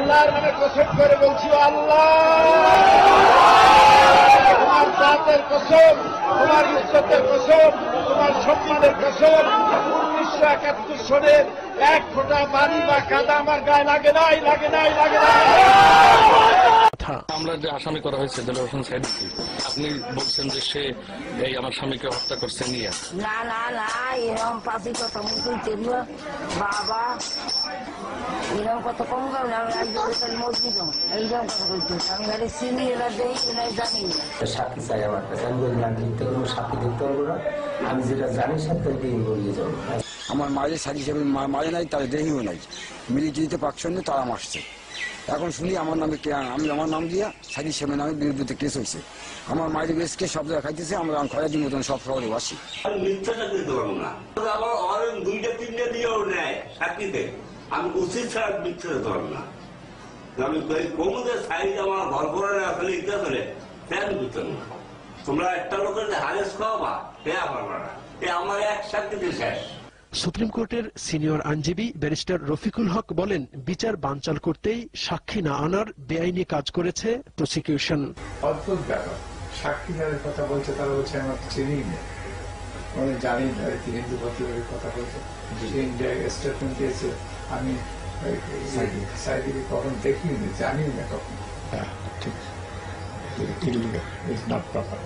আল্লাহর নামে কসম করে বলছি আল্লাহ! তোমার জাতের কসম, তোমার ইজ্জতের কসম, তোমার সম্মানের কসম, উনিশশো একাত্তর সনের এক ফোঁটা বাড়ি বা কাদা আমার গায়ে লাগে নাই লাগে নাই লাগে নাই। আমরা যে আসামি করা হয়েছে দেলোয়ার হোসেন সাইদ আপনি বলছেন যে সে এই আমার স্বামীকে হত্যা করছে নিয়ে। না না না এরকম পাশি কত মুখই তেল বাবা এরকম কত কম গাও না আমি একজন মসজিদ। এইরকম কথা বলছি আমি গাড়ি চিনি এরা দেই এরা জানি। সাক্ষী চাই আমার কাছে। আমি বলি আমি দিতে পারব সাক্ষী দিতে পারব না। আমি যেটা জানি সেটা দিয়ে বলিয়ে যাব। আমার মায়ের সাথী হিসেবে মায়ে নাই, তার দেহিও নাই। মিলিটারিতে পাকশন তারা মারছে এখন শুনি আমার নামে কে আমি আমার নাম দিয়া সাথী হিসেবে নামে বিরুদ্ধে কেস হয়েছে আমার মায়ের কেসকে সব জায়গায় খাইতেছে আমরা খয়াদিন মতন সব শহরে বাসি। দুইটা, তিনটা দিয়েও নেয় চাকরিতে আমি উচিত ছাড়া মিথ্যা পারব না। আমি কমুদের সাইজ আমার ঘর করে না আসলে ইচ্ছা করে আমি বুঝতাম না। তোমরা একটা লোকের হারেস খাওয়াবা, সে আমার না এ আমার এক চাকরিতে শেষ। সুপ্রিম কোর্টের সিনিয়র আইনজীবী ব্যারিস্টার রফিকুল হক বলেন বিচার বানচাল করতেই সাক্ষী না আনার বেআইনি কাজ করেছে প্রসিকিউশন। অদ্ভুত ব্যাপার। সাক্ষী যাদের কথা বলছে তারা বলছে আমার চিনি মানে জানি না কি হিন্দু ভদ্রের কথা বলছে। সে ইন্ডিয়ায় স্টেটমেন্ট দিয়েছে। আমি সাইডিকে কখন দেখিনি জানি না কখন। হ্যাঁ ঠিক ইজ নট প্রপার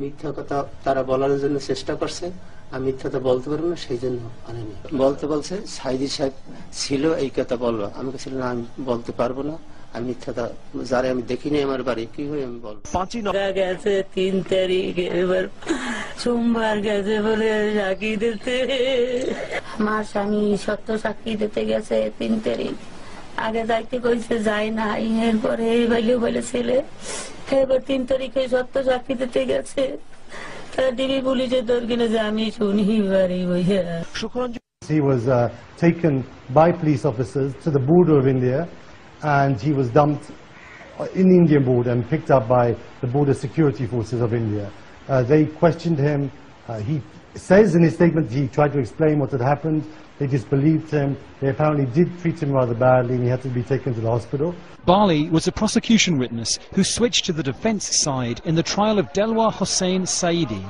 মিথ্যা কথা তারা বলার জন্য চেষ্টা করছে আমি মিথ্যাটা বলতে পারব না সেই জন্য আনেনি। বলতে বলছে সাইদি সাহেব ছিল এই কথা বলব আমি বলছিল না আমি বলতে পারব না। আমি মিথ্যাটা যারা আমি দেখিনি আমার বাড়ি কি হয়ে আমি বলব? পাঁচই গেছে তিন তারিখ এবার সোমবার গেছে বলে সাক্ষী দিতে। আমার স্বামী সত্য সাক্ষী দিতে গেছে তিন তারিখ। আগে যাইতে কইছে যায় না এরপরে এই বাইলে বলে ছেলে এবার তিন তারিখে সত্য সাক্ষী দিতে গেছে তারা টিভি পুলিশে তোর কিনে যে আমি শুনি বাড়ি বইয়া Sukhranjan He was uh, taken by police officers to the border of India and he was dumped in the Indian border and picked up by the border security forces of India. Uh, they questioned him. Uh, he says in his statement he tried to explain what had happened. They disbelieved him. They apparently did treat him rather badly and he had to be taken to the hospital. Bali was a prosecution witness who switched to the defence side in the trial of Delwar Hossain Saidi.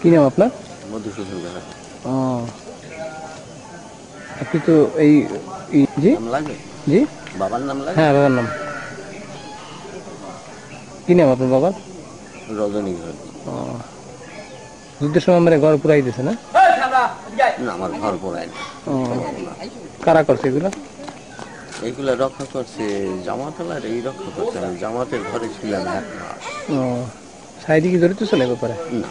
কি নাম আপনার মধুসূদন বেড়া ও আপনি তো এই এই- জি নাম লাগে জি বাবার নাম লাগে হ্যাঁ বাবার নাম কি নাম আপনার বাবার রজনী ঘর ও যুদ্ধের সময় মানে ঘর পুরাই দিয়েছে না? না আমার ঘর না। কারা করছে এগুলো? এইগুলা রক্ষা করছে জামাতলার এই রক্ষা করছে আমি জামাতের ঘরে ছিলাম এক মাস। সাইডে কি জড়িত এ ব্যাপারে? না।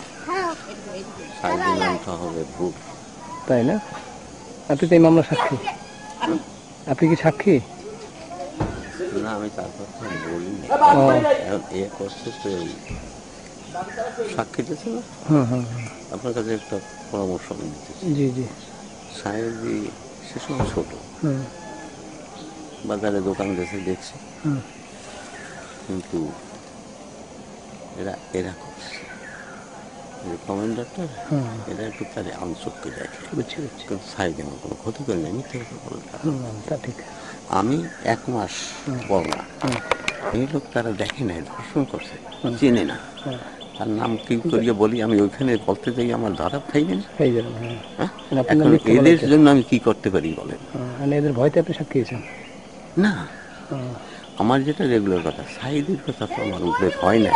সাইডে নামটা হবে ভূত। তাই না? আপনি তো এই মামলা সাক্ষী। আপনি কি সাক্ষী? না আমি তার কথা বলি ও। এ করছে তো এই সাক্ষী দিতে না? হুম হুম হুম। আপনার কাছে একটা পরামর্শ আমি দিতেছি জি জি। সাহেবি সে সময় ছোট। হুম বাজারে দোকান গেছে দেখছি। হুম কিন্তু এরা এরা করছে। যে কমান্ডারটা। এরা একটু তারে আনচককে দেখে। বুঝছি বুঝছি। সাইড আমার কোনো ক্ষতি করে নাই মিথ্যে কথা বলে ঠিক। আমি এক মাস পর না এই লোক তারা দেখে নাই ধর্ষণ করছে চেনে না। তার নাম কি করিয়ে বলি? আমি ওইখানে বলতে যাই আমার ধরা হ্যাঁ হ্যাঁ? মানে এখন এদের জন্য আমি কি করতে পারি বলেন? হ্যাঁ, মানে এদের ভয়তে আপনি সাক্ষী হয়েছেন? না। আমার যেটা রেগুলার কথা সাইদের কথা তো আমার উল্লেখ হয় না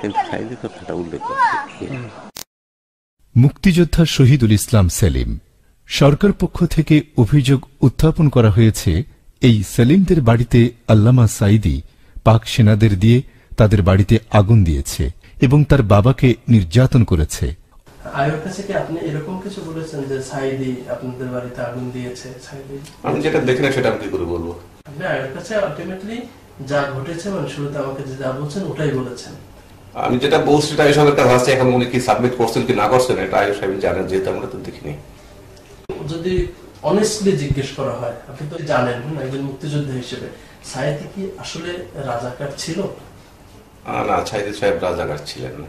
কিন্তু সাইদের কথাটা উল্লেখ করছে মুক্তিযোদ্ধা শহীদুল ইসলাম সেলিম সরকার পক্ষ থেকে অভিযোগ উত্থাপন করা হয়েছে এই সেলিমদের বাড়িতে আল্লামা সাইদি পাক সেনাদের দিয়ে তাদের বাড়িতে আগুন দিয়েছে। এবং তার বাবাকে নির্যাতন করেছে। আয়োর কাছে কি আপনি এরকম কিছু বলেছেন যে সাইদি আপনাদের বাড়িতে আগুন দিয়েছে? সাইদি? আমি যেটা দেখি না সেটা আমি কি করে বলব? আপনি আয়োর কাছে আলটিমেটলি যা ঘটেছে মানে শুরুতে আমাকে যে যা বলছেন ওটাই বলেছেন। আমি যেটা বলছি সেটা কাছে এখন উনি কি সাবমিট করছেন কি না করছেন এটা আয়ুষ সাহেব জানেন যেহেতু আমরা তো দেখিনি। যদি অনেস্টলি জিজ্ঞেস করা হয় আপনি তো জানেন একজন মুক্তিযোদ্ধা হিসেবে। সাইদি কি আসলে রাজাকার ছিল? না ছাইদ সাহেব রাজাকার ছিলেন না।